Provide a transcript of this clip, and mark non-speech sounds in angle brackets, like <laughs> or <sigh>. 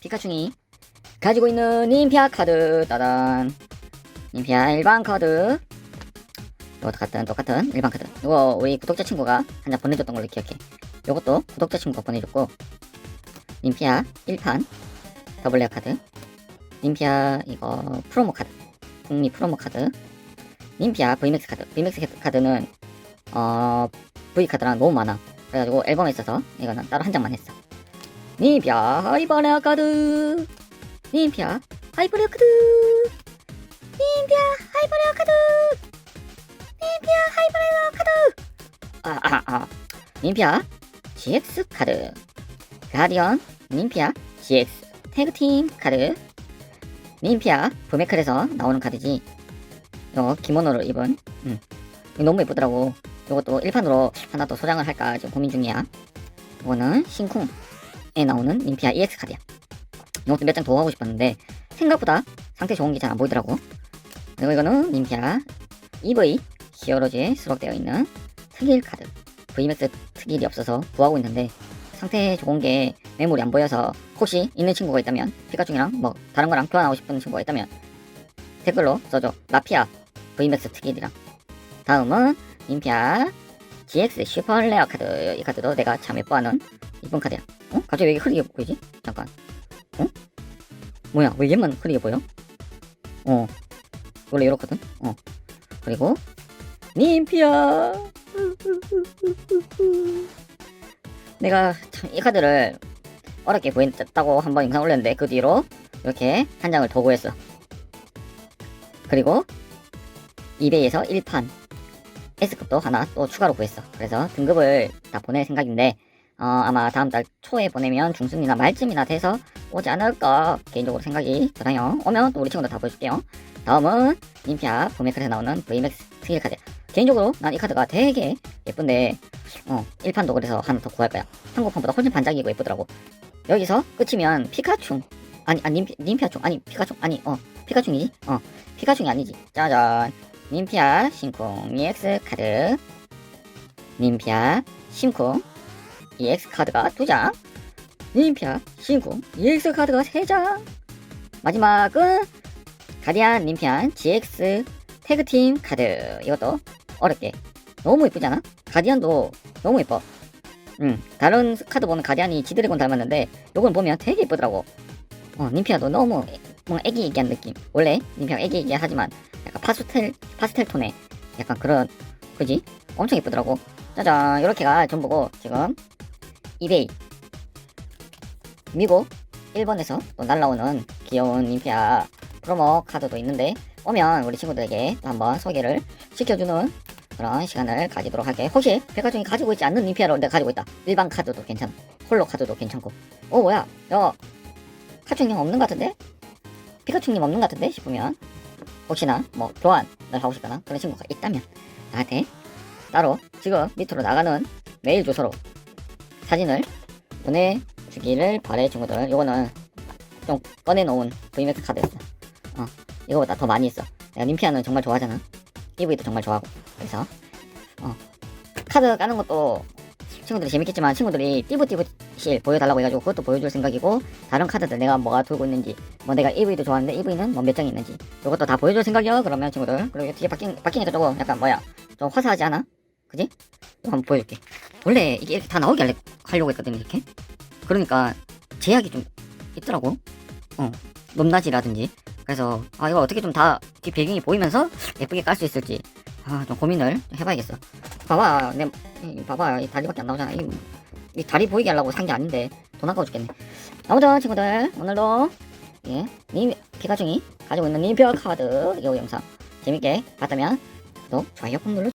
피카츄이 가지고 있는 님피아 카드. 따단. 님피아 일반 카드. 이거 똑같은 똑같은 일반 카드. 이거 우리 구독자 친구가 한 장 보내줬던 걸로 기억해. 이것도 구독자 친구가 보내줬고. 님피아 1판 더블 레어 카드. 님피아 이거 프로모 카드. 북미 프로모 카드 님피아 VMAX 카드 VMAX 카드는 어 V 카드랑 너무 많아. 그래가지고 앨범에 있어서 이거는 따로 한 장만 했어. 님피아 하이퍼레어 카드! 님피아 하이퍼레어 카드! 님피아 하이퍼레어 카드! 님피아 하이퍼레어 카드! 아아 아. 님피아 GX 카드. 가디언 님피아 GX 태그팀 카드. 님피아 브메클에서 나오는 카드지 요 기모노를 입은 음. 너무 예쁘더라고. 이것도 1판으로 하나 더 소장을 할까 지금 고민 중이야. 이거는 신쿵에 나오는 님피아 EX 카드야. 이것도 몇 장 더 하고 싶었는데 생각보다 상태 좋은 게 잘 안 보이더라고. 그리고 이거는 님피아 EV 히어로즈에 수록되어 있는 특일 카드. VMAX 특일이 없어서 구하고 있는데 상태 좋은 게 매물이 안 보여서 혹시 있는 친구가 있다면 피카츄랑 뭐 다른 거랑 교환하고 싶은 친구가 있다면 댓글로 써줘. 라피아 VMAX 특일이랑 다음은 님피아 GX 슈퍼 레어 카드. 이 카드도 내가 참 예뻐하는 이쁜 카드야. 어? 갑자기 왜 이게 흐리게 보이지? 잠깐. 어? 뭐야? 왜 얘만 흐리게 보여? 어. 원래 이렇거든? 어. 그리고 님피아. <laughs> 내가 참 이 카드를 어렵게 구했다고 한번 영상 올렸는데 그 뒤로 이렇게 한 장을 더 구했어. 그리고 이베이에서 1판 S급도 하나 또 추가로 구했어 그래서 등급을 다 보낼 생각인데 어, 아마 다음 달 초에 보내면 중순이나 말쯤이나 돼서 오지 않을까 개인적으로 생각이 들어요. 오면 또 우리 친구들 다 보여줄게요. 다음은 인피아 보메클에서 나오는 VMAX 특일 카드. 개인적으로 난 이 카드가 되게 예쁜데 어 1판도 그래서 하나 더 구할 거야. 한국판보다 훨씬 반짝이고 예쁘더라고. 여기서 끝이면 피카츄 아니 아니 님, 님피아충 아니 피카츄 아니 어 피카츄이지 어 피카츄이 아니지 짜잔 님피아 신쿵 EX 카드 님피아 신쿵 EX 카드가 2장, 님피아 신궁 EX 카드가 3장, 마지막은 가디안 님피안 GX 태그팀 카드 이것도 어렵게 너무 예쁘지 않아? 가디안도 너무 예뻐. 음 다른 카드 보면 가디안이 지드래곤 닮았는데 요건 보면 되게 예쁘더라고. 어 님피아도 너무 애- 뭔가 애기애기한 느낌. 원래 님피아 애기애기하지만 약간 파스텔 파스텔 톤의 약간 그런 그지? 엄청 예쁘더라고. 짜잔. 이렇게가. 전부고 지금 이베이. 미국 일본에서 또 날라오는 귀여운 인피아 프로모 카드도 있는데 오면 우리 친구들에게 또 한번 소개를 시켜주는 그런 시간을 가지도록 할게. 혹시 백화점이 가지고 있지 않는 인피아를 내가 가지고 있다. 일반 카드도 괜찮아 홀로 카드도 괜찮고. 어 뭐야? 저 카츄님 없는 것 같은데 피카츄님 없는 것 같은데 싶으면. 혹시나 뭐 교환을 하고 싶거나? 그런 친구가 있다면 나한테 따로 지금 밑으로 나가는 메일 주소로 사진을 보내주기를 바래 친구들. 요거는 좀 꺼내놓은 VMAX 카드였어. 어 이거보다 더 많이 있어. 내가 님피아는 정말 좋아하잖아. EV도 정말 좋아하고. 그래서 어 카드 까는 것도 친구들이 재밌겠지만 친구들이 띠부띠부 실 보여달라고 해가지고 그것도 보여줄 생각이고 다른 카드들 내가 뭐가 들고 있는지 뭐 내가 EV도 좋아하는데 EV는 뭐 몇 장이 있는지 이것도 다 보여줄 생각이야 그러면 친구들. 그리고 뒤에 바뀐, 바뀌니까 조금 약간 뭐야 좀 화사하지 않아? 그지? 이거 한번 보여줄게. 원래 이게 이렇게 다 나오게 하려고 했거든 이렇게. 그러니까 제약이 좀 있더라고. 어 높낮이라든지. 그래서 아 이거 어떻게 좀다뒤 배경이 보이면서 예쁘게 깔 수 있을지. 아 좀 고민을 좀 해봐야겠어. 봐봐 내 이, 봐봐 이 다리밖에 안 나오잖아. 이, 이 다리 보이게 하려고 산 게 아닌데 돈 아까워 죽겠네. 아무튼 친구들 오늘도 예 님 피카중이 가지고 있는 님표 카드 이 영상 재밌게 봤다면 구독 좋아요 꼭 눌러주세요